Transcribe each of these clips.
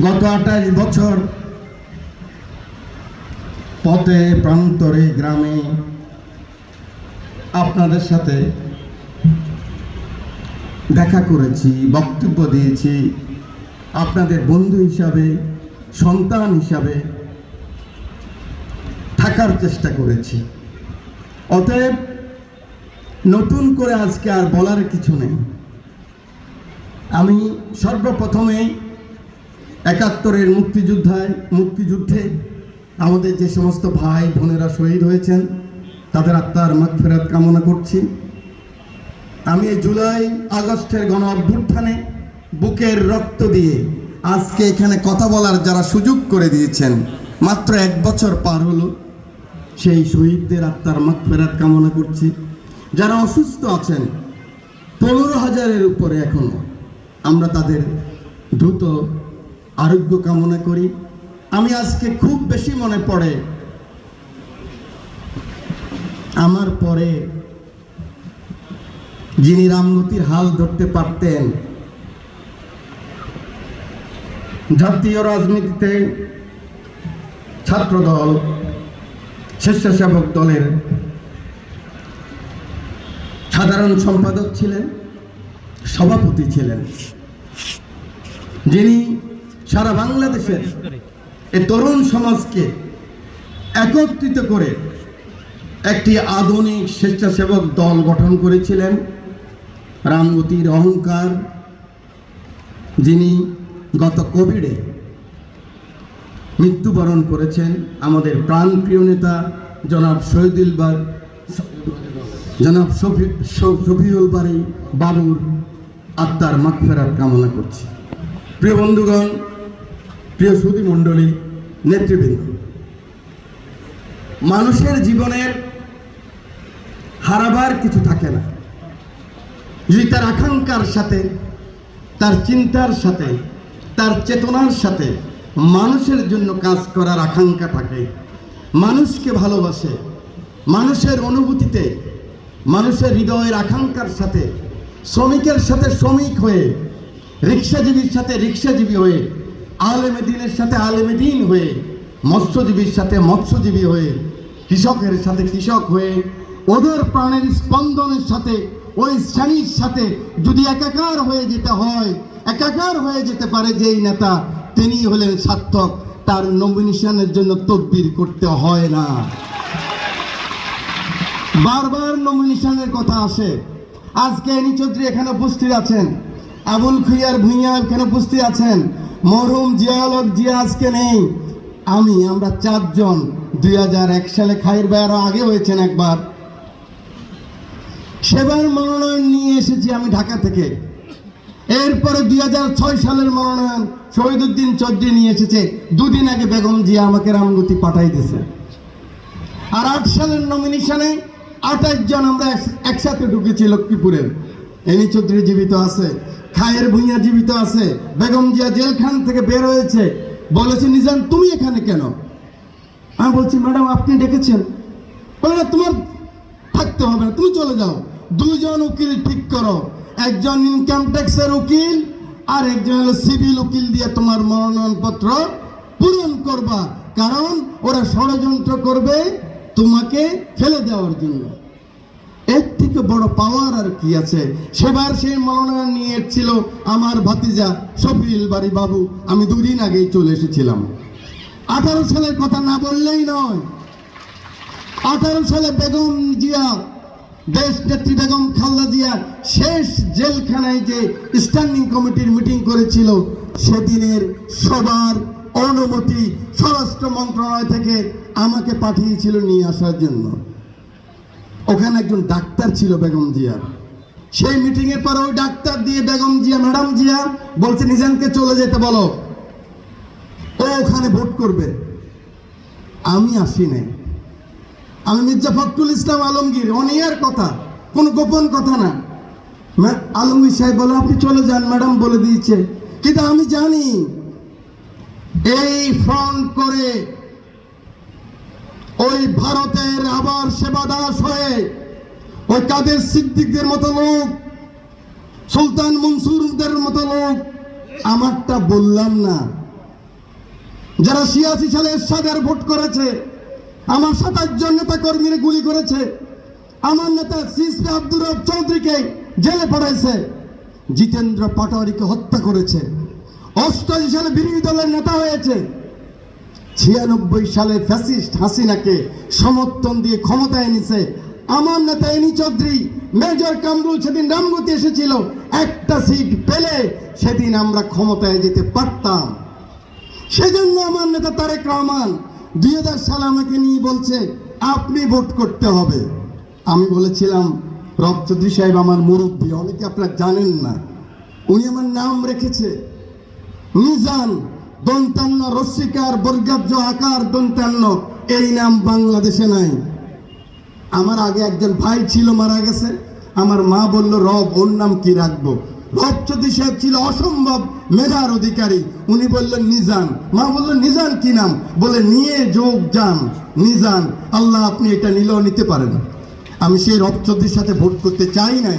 গত আঠাশ বছর পথে প্রান্তরে গ্রামে আপনাদের সাথে দেখা করেছি, বক্তব্য দিয়েছি। আপনাদের বন্ধু হিসাবে, সন্তান হিসাবে থাকার চেষ্টা করেছি। অতএব নতুন করে আজকে আর বলার কিছু নেই। আমি সর্বপ্রথমেই একাত্তরের মুক্তিযোদ্ধায় মুক্তিযুদ্ধে আমাদের যে সমস্ত ভাই বোনেরা শহীদ হয়েছেন, তাদের আত্মার মাগফেরাত কামনা করছি। আমি জুলাই আগস্টের গণ অভ্যুত্থানে বুকের রক্ত দিয়ে আজকে এখানে কথা বলার যারা সুযোগ করে দিয়েছেন, মাত্র এক বছর পার হলো, সেই শহীদদের আত্মার মাগফেরাত কামনা করছি। যারা অসুস্থ আছেন, পনেরো হাজারের উপরে এখনও, আমরা তাদের দ্রুত আরোগ্য কামনা করি। আমি আজকে খুব বেশি মনে পড়ে। আমার পরে যিনি রামগতির হাল ধরতে পারতেন, জাতীয় রাজনীতিতে ছাত্রদল, স্বেচ্ছাসেবক দলের সাধারণ সম্পাদক ছিলেন, সভাপতি ছিলেন। যিনি সারা বাংলাদেশের এই তরুণ সমাজকে একত্রিত করে একটি আধুনিক স্বেচ্ছাসেবক দল গঠন করেছিলেন রামগতির অহংকার, যিনি গত কোভিডে মৃত্যুবরণ করেছেন। আমাদের প্রাণপ্রিয় নেতা জনাব শহীদুল বার, জনাব শফি, শফিউল বাড়ি বাবুর আত্মার মাগফেরাত কামনা করছি। প্রিয় বন্ধুগণ প্রিয় সুদী মণ্ডলী, নেতৃবৃন্দ, মানুষের জীবনের হারাবার কিছু থাকে না। যদি তার আকাঙ্ক্ষার সাথে, তার চিন্তার সাথে, তার চেতনার সাথে মানুষের জন্য কাজ করার আকাঙ্ক্ষা থাকে, মানুষকে ভালোবাসে, মানুষের অনুভূতিতে, মানুষের হৃদয়ের আকাঙ্ক্ষার সাথে, শ্রমিকের সাথে শ্রমিক হয়ে, রিক্সাজীবীর সাথে রিক্সাজীবী হয়ে আলেমে দিনের সাথে আলেমে দিন হয়ে, মৎস্যজীবীর সাথে মৎস্যজীবী হয়ে, কৃষকের সাথে কৃষক হয়ে, ওদের প্রাণের স্পন্দনের সাথে, ওই শ্রেণির সাথে যদি একাকার হয়ে যেতে হয়, একাকার হয়ে যেতে পারে যেই নেতা, তিনি হলেন সার্থক। তার নমিনেশনের জন্য তদবির করতে হয় না। বারবার নমিনেশনের কথা আসে। আজকে এনি চৌধুরী এখানে উপস্থিত আছেন। আবুল খুইয়ার ভুইয়া এখানে উপস্থিত আছেন। মরহুম জিয়ালক জিয়া আজকে নেই। আমি, আমরা চারজন, দুই হাজার এক সালে খায়ের বেয়ারও আগে হয়েছেন একবার। সেবার মনোনয়ন নিয়ে এসেছি আমি ঢাকা থেকে। এরপরে দুই হাজার ছয় সালের মনোনয়ন শহীদুদ্দিন চৌধুরী নিয়ে এসেছে। দুদিন আগে বেগম জিয়া আমাকে রামগতি পাঠাই দিয়েছে। আর আট সালের নমিনেশনে আঠাশ জন আমরা একসাথে ঢুকেছি লক্ষ্মীপুরের এনি চৌধুরী জীবিত আছে। খায়ের ভুইয়া জীবিত আছে। বেগম জিয়া জেলখান থেকে বের হয়েছে। বলেছে নিজান তুমি এখানে কেন? আমি বলছি, ম্যাডাম, আপনি ডেকেছেন। বলে, না, তোমার থাকতে হবে না, তুমি চলে যাও। দুজন উকিল ঠিক করো। একজন ইনকাম ট্যাক্সের উকিল, আর একজন হলো সিভিল উকিল দিয়ে তোমার মনোনয়নপত্র পূরণ করবা। কারণ ওরা ষড়যন্ত্র করবে তোমাকে ফেলে দেওয়ার জন্য। থেকে বড় পাওয়ার আর কি আছে? সেবার সেই মনোনয়ন নিয়ে এসেছিল আমার ভাতিজা শফিল বাড়ি বাবু। আমি দুদিন আগেই চলে এসেছিলাম। আঠারো সালের কথা না বললেই নয়। আঠারো সালে বেগম জিয়া, দেশ নেত্রী বেগম খালদা জিয়া শেষ জেলখানায় যে স্ট্যান্ডিং কমিটির মিটিং করেছিল, সেদিনের সবার অনুমতি স্বরাষ্ট্র মন্ত্রণালয় থেকে আমাকে পাঠিয়েছিল নিয়ে আসার জন্য। ওখানে একজন ডাক্তার ছিল বেগম জিয়ার সেই মিটিং এর পরে ওই ডাক্তার দিয়ে বেগম জিয়া, ম্যাডাম জিয়া বলছে নিজানকে চলে যেতে বলো। ও ওখানে ভোট করবে। আমি আসি নাই। আমি মির্জা ফখরুল ইসলাম আলমগীর অনিয়ার কথা, কোনো গোপন কথা না। আলমগীর সাহেব বলে, আপনি চলে যান। ম্যাডাম বলে দিয়েছে। কিন্তু আমি জানি, এই ফ্রন্ট করে ওই ভারতের আবার সেবা দাস হয়ে ওই কাদের সিদ্দিকদের মতো লোক, সুলতান মনসুরদের মতো লোক, আমারটা বললাম না। যারা ছিয়াশি সালে এরশাদের ভোট করেছে, আমার সাতাশ জন নেতা কর্মীরা গুলি করেছে, আমার নেতা সিসপি আব্দুর চৌধুরীকে জেলে পড়াইছে, জিতেন্দ্র পাটোয়ারিকে হত্যা করেছে অষ্টাশি সালে বিরোধী দলের নেতা হয়েছে ছিয়ানব্বই সালে ফ্যাসিস্ট হাসিনাকে সমর্থন দিয়ে ক্ষমতায় এনেছে আমার নেতা এনি চৌধুরী, মেজর কামরুল সেদিন রামগতি এসেছিল, একটা সিট পেলে সেদিন আমরা ক্ষমতায় যেতে পারতাম। সেজন্য আমার নেতা তারেক রহমান দুই হাজার সালে আমাকে নিয়ে বলছে, আপনি ভোট করতে হবে। আমি বলেছিলাম, রব চৌধুরী সাহেব আমার মুরব্বী, অনেকে আপনারা জানেন না। উনি আমার নাম রেখেছে। মিজান দন্তান্ন রস্মিকার বর্গাব্জ আকার দন্তান্ন এই নাম বাংলাদেশে নাই। আমার আগে একজন ভাই ছিল, মারা গেছে। আমার মা বলল, রব, ওর নাম কি রাখব? চৌধুরী সাহেব ছিল অসম্ভব মেধার অধিকারী। উনি বললেন, নিজান। মা বলল, নিজান কি নাম? বলে, নিয়ে যোগ যান, নিজান। আল্লাহ আপনি এটা নিলেও নিতে পারেন। আমি সেই রব চৌধুরীর সাথে ভোট করতে চাই নাই।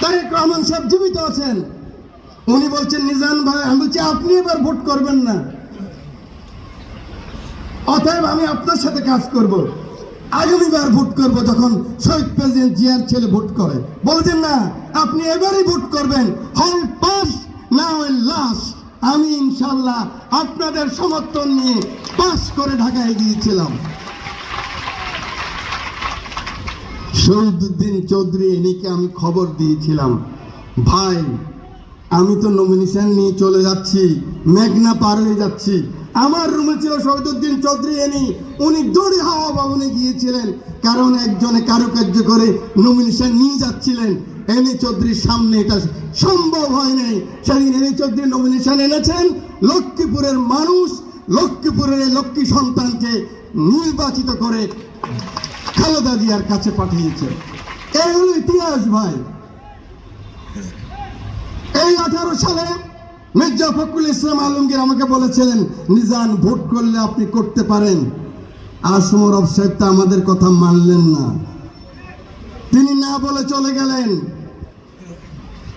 তারেক রহমান সাহেব জীবিত আছেন। উনি বলছেন নিজান ভাই, আমি বলছি, আপনি এবার ভোট করবেন না। অতএব আমি আপনার সাথে কাজ করব। আগামীবার ভোট করব যখন শহীদ প্রেসিডেন্ট জিয়ার ছেলে ভোট করে। বলছেন না, আপনি এবারই ভোট করবেন। হল পাস না ওই লাশ। আমি ইনশাল্লাহ আপনাদের সমর্থন নিয়ে পাস করে ঢাকায় গিয়েছিলাম। শহীদুদ্দিন চৌধুরী, এনিকে আমি খবর দিয়েছিলাম, ভাই আমি তো নমিনেশন নিয়ে চলে যাচ্ছি। মেঘনা পার হয়ে যাচ্ছি। আমার রুমে ছিল শহীদুদ্দিন চৌধুরী এনি। উনি দড়ি হাওয়া ভবনে গিয়েছিলেন। কারণ একজনে কারুকার্য করে নমিনেশন নিয়ে যাচ্ছিলেন। এনি চৌধুরীর সামনে এটা সম্ভব হয় নাই। সেদিন এনি চৌধুরী নমিনেশন এনেছেন লক্ষ্মীপুরের মানুষ, লক্ষ্মীপুরের লক্ষ্মী সন্তানকে নির্বাচিত করে খালেদা জিয়ার কাছে পাঠিয়েছে। এই হলো ইতিহাস ভাই। এই আঠারো সালে মির্জা ফখরুল ইসলাম আলমগীর আমাকে বলেছিলেন, নিজান ভোট করলে আপনি করতে পারেন। আসমর সাহেব তা আমাদের কথা মানলেন না। তিনি না বলে চলে গেলেন।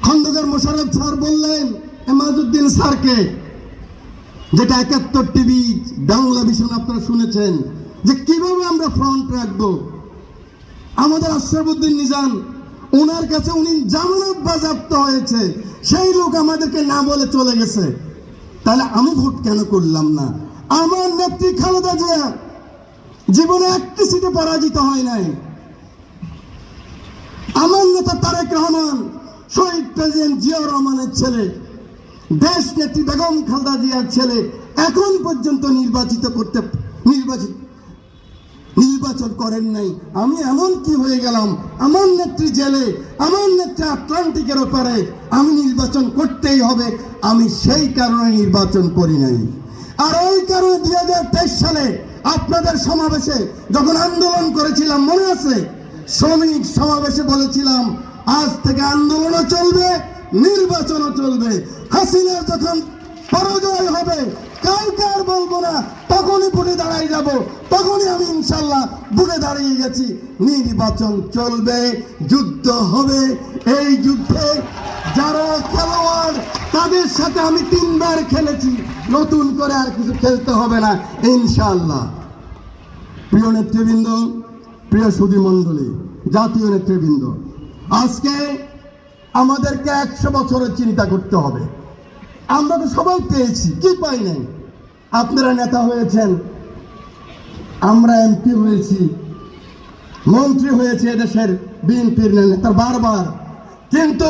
খন্দকার মোশারফ স্যার বললেন এমাজুদ্দিন স্যারকে, যেটা একাত্তর টিভি বাংলা ভিশন আপনারা শুনেছেন, যে কীভাবে আমরা ফ্রন্ট রাখব? আমাদের আশরাফুদ্দিন নিজান ওনার কাছে উনি জামানত বাজেয়াপ্ত হয়েছে। সেই লোক আমাদেরকে না বলে চলে গেছে। তাহলে আমি ভোট কেন করলাম না? আমার নেত্রী খালেদা জিয়া জীবনে একটি সিটে পরাজিত হয় নাই। আমার নেতা তারেক রহমান, শহীদ প্রেসিডেন্ট জিয়া রহমানের ছেলে, দেশ নেত্রী বেগম খালেদা জিয়ার ছেলে, এখন পর্যন্ত নির্বাচিত করতে নির্বাচিত নির্বাচন করেন নাই। আমি এমন কি হয়ে গেলাম? আমার নেত্রী জেলে আমার নেত্রী আটলান্টিকের ওপারে আমি নির্বাচন করতেই হবে। আমি সেই কারণে নির্বাচন করি নাই। আর ওই কারণে দুই হাজার তেইশ সালে আপনাদের সমাবেশে যখন আন্দোলন করেছিলাম, মনে আছে? শ্রমিক সমাবেশে বলেছিলাম, আজ থেকে আন্দোলনও চলবে, নির্বাচনও চলবে। হাসিনার যখন পরাজয় হবে, কাউকে আর বলব না, তখনই বুড়ে দাঁড়াই যাব। তখনই আমি ইনশাল্লাহ বুড়ে দাঁড়িয়ে গেছি। নির্বাচন চলবে, যুদ্ধ হবে। এই যুদ্ধে যারা খেলোয়াড়, তাদের সাথে আমি তিনবার খেলেছি। নতুন করে আর কিছু খেলতে হবে না ইনশাল্লাহ প্রিয় নেতৃবৃন্দ, প্রিয় সুধী মণ্ডলী, জাতীয় নেতৃবৃন্দ, আজকে আমাদেরকে একশো বছরের চিন্তা করতে হবে। আমরা তো সবাই পেয়েছি, কি পাই নাই? আপনারা নেতা হয়েছেন আমরা এমপি হয়েছি। মন্ত্রী হয়েছে এদেশের বিএনপির নেতা বারবার। কিন্তু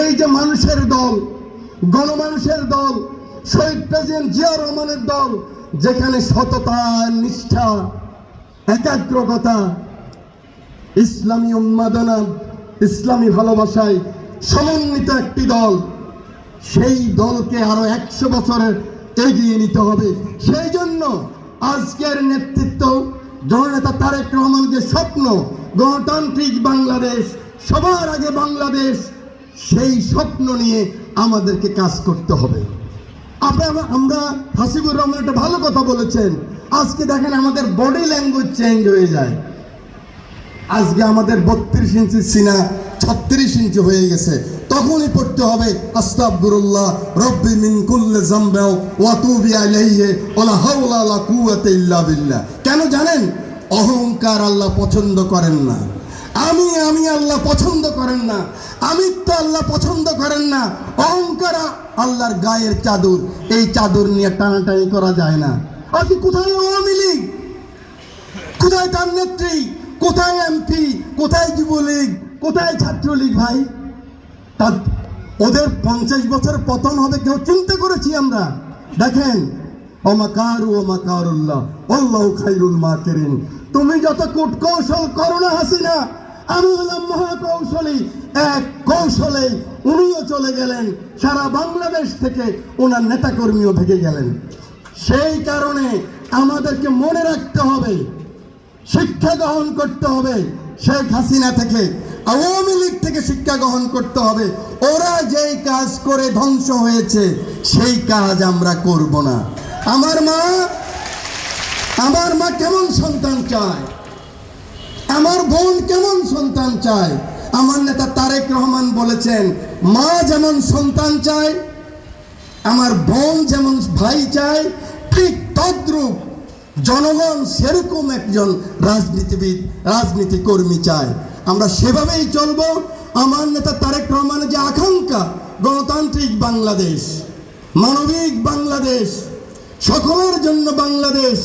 এই যে মানুষের দল, গণমানুষের দল, শহীদ প্রেসিডেন্ট জিয়া রহমানের দল, যেখানে সততা, নিষ্ঠা, একাগ্রতা, ইসলামী উন্মাদনা, ইসলামী ভালোবাসায় সমন্বিত একটি দল, সেই দলকে আরও একশো বছরের এগিয়ে নিতে হবে। সেই জন্য আজকের নেতৃত্ব জননেতা তারেক রহমানের স্বপ্ন, গণতান্ত্রিক বাংলাদেশ, সবার আগে বাংলাদেশ, সেই স্বপ্ন নিয়ে আমাদেরকে কাজ করতে হবে। আপনারা, আমরা হাসিবুর রহমান একটা ভালো কথা বলেছেন। আজকে দেখেন আমাদের বডি ল্যাঙ্গুয়েজ চেঞ্জ হয়ে যায়। আজকে আমাদের বত্রিশ ইঞ্চি সিনা ছত্রিশ ইঞ্চি হয়ে গেছে। তখনই পড়তে হবে। আস্তাগফিরুল্লাহ, রব্বি মিন কুল্লি যামবিও ওয়া তুবি আলাইহি ওয়ালা হাওলা ওয়ালা কুওয়াতা ইল্লা বিল্লাহ। কেন জানেন? অহংকার আল্লাহ পছন্দ করেন না। আমি আমি আল্লাহ পছন্দ করেন না। আমিত্ব আল্লাহ পছন্দ করেন না। অহংকার আল্লাহর গায়ের চাদর। এই চাদর নিয়ে টানাটানি করা যায় না। আজকে কোথায় আওয়ামী লীগ? কোথায় তার নেত্রী? কোথায় এমপি? কোথায় যুবলীগ? কোথায় ছাত্রলীগ ভাই? তা ওদের পঞ্চাশ বছর পতন হবে কেউ চিন্তা করেছি আমরা। দেখেন, অমাকারু অমাকারুল্লাহ অল্লাহ খাইরুল তুমি যত কূট কৌশল করো না হাসিনা, আমি হলাম মহাকৌশলী। এক কৌশলে উনিও চলে গেলেন, সারা বাংলাদেশ থেকে ওনার নেতাকর্মীও ভেঙে গেলেন। সেই কারণে আমাদেরকে মনে রাখতে হবে, শিক্ষা গ্রহণ করতে হবে শেখ হাসিনা থেকে। আওয়ামী লীগ থেকে শিক্ষা গ্রহণ করতে হবে। ওরা যেই কাজ করে ধ্বংস হয়েছে, সেই কাজ আমরা করব না। আমার মা আমার মা কেমন সন্তান চায়? আমার বোন কেমন সন্তান চায়? আমার নেতা তারেক রহমান বলেছেন, মা যেমন সন্তান চায়, আমার বোন যেমন ভাই চায়, ঠিক তদ্রূপ জনগণ সেরকম একজন রাজনীতিবিদ, রাজনীতি কর্মী চায়। আমরা সেভাবেই চলব। আমার নেতা তারেক রহমানের যে আকাঙ্ক্ষা, গণতান্ত্রিক বাংলাদেশ, মানবিক বাংলাদেশ, সকলের জন্য বাংলাদেশ,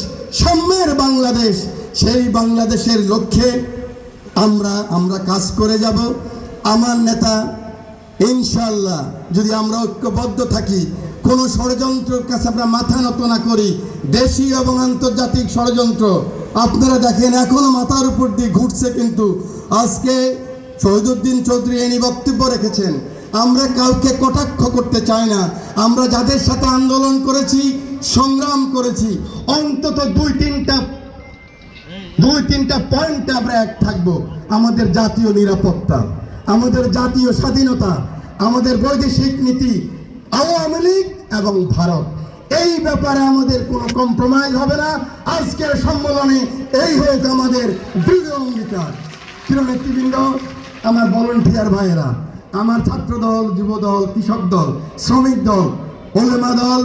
সাম্যের বাংলাদেশ, সেই বাংলাদেশের লক্ষ্যে আমরা আমরা কাজ করে যাব। আমার নেতা ইনশাল্লাহ যদি আমরা ঐক্যবদ্ধ থাকি, কোনো ষড়যন্ত্রের কাছে আমরা মাথা নত না করি, দেশীয় এবং আন্তর্জাতিক ষড়যন্ত্র, আপনারা দেখেন এখনও মাথার উপর দিয়ে ঘুরছে কিন্তু আজকে শহীদুদ্দিন চৌধুরী এনি বক্তব্য রেখেছেন। আমরা কাউকে কটাক্ষ করতে চাই না। আমরা যাদের সাথে আন্দোলন করেছি, সংগ্রাম করেছি, অন্তত দুই তিনটা দুই তিনটা পয়েন্টে আমরা এক থাকব। আমাদের জাতীয় নিরাপত্তা, আমাদের জাতীয় স্বাধীনতা, আমাদের বৈদেশিক নীতি, আওয়ামী লীগ এবং ভারত। এই ব্যাপারে আমাদের কোনো কম্প্রোমাইজ হবে না। আজকের সম্মেলনে এই হোক আমাদের দৃঢ় অঙ্গীকার। প্রিয় নেতৃবৃন্দ, আমার ভলেন্টিয়ার ভাইয়েরা, আমার ছাত্র দল যুব দল কৃষক দল, শ্রমিক দল, ওলেমা দল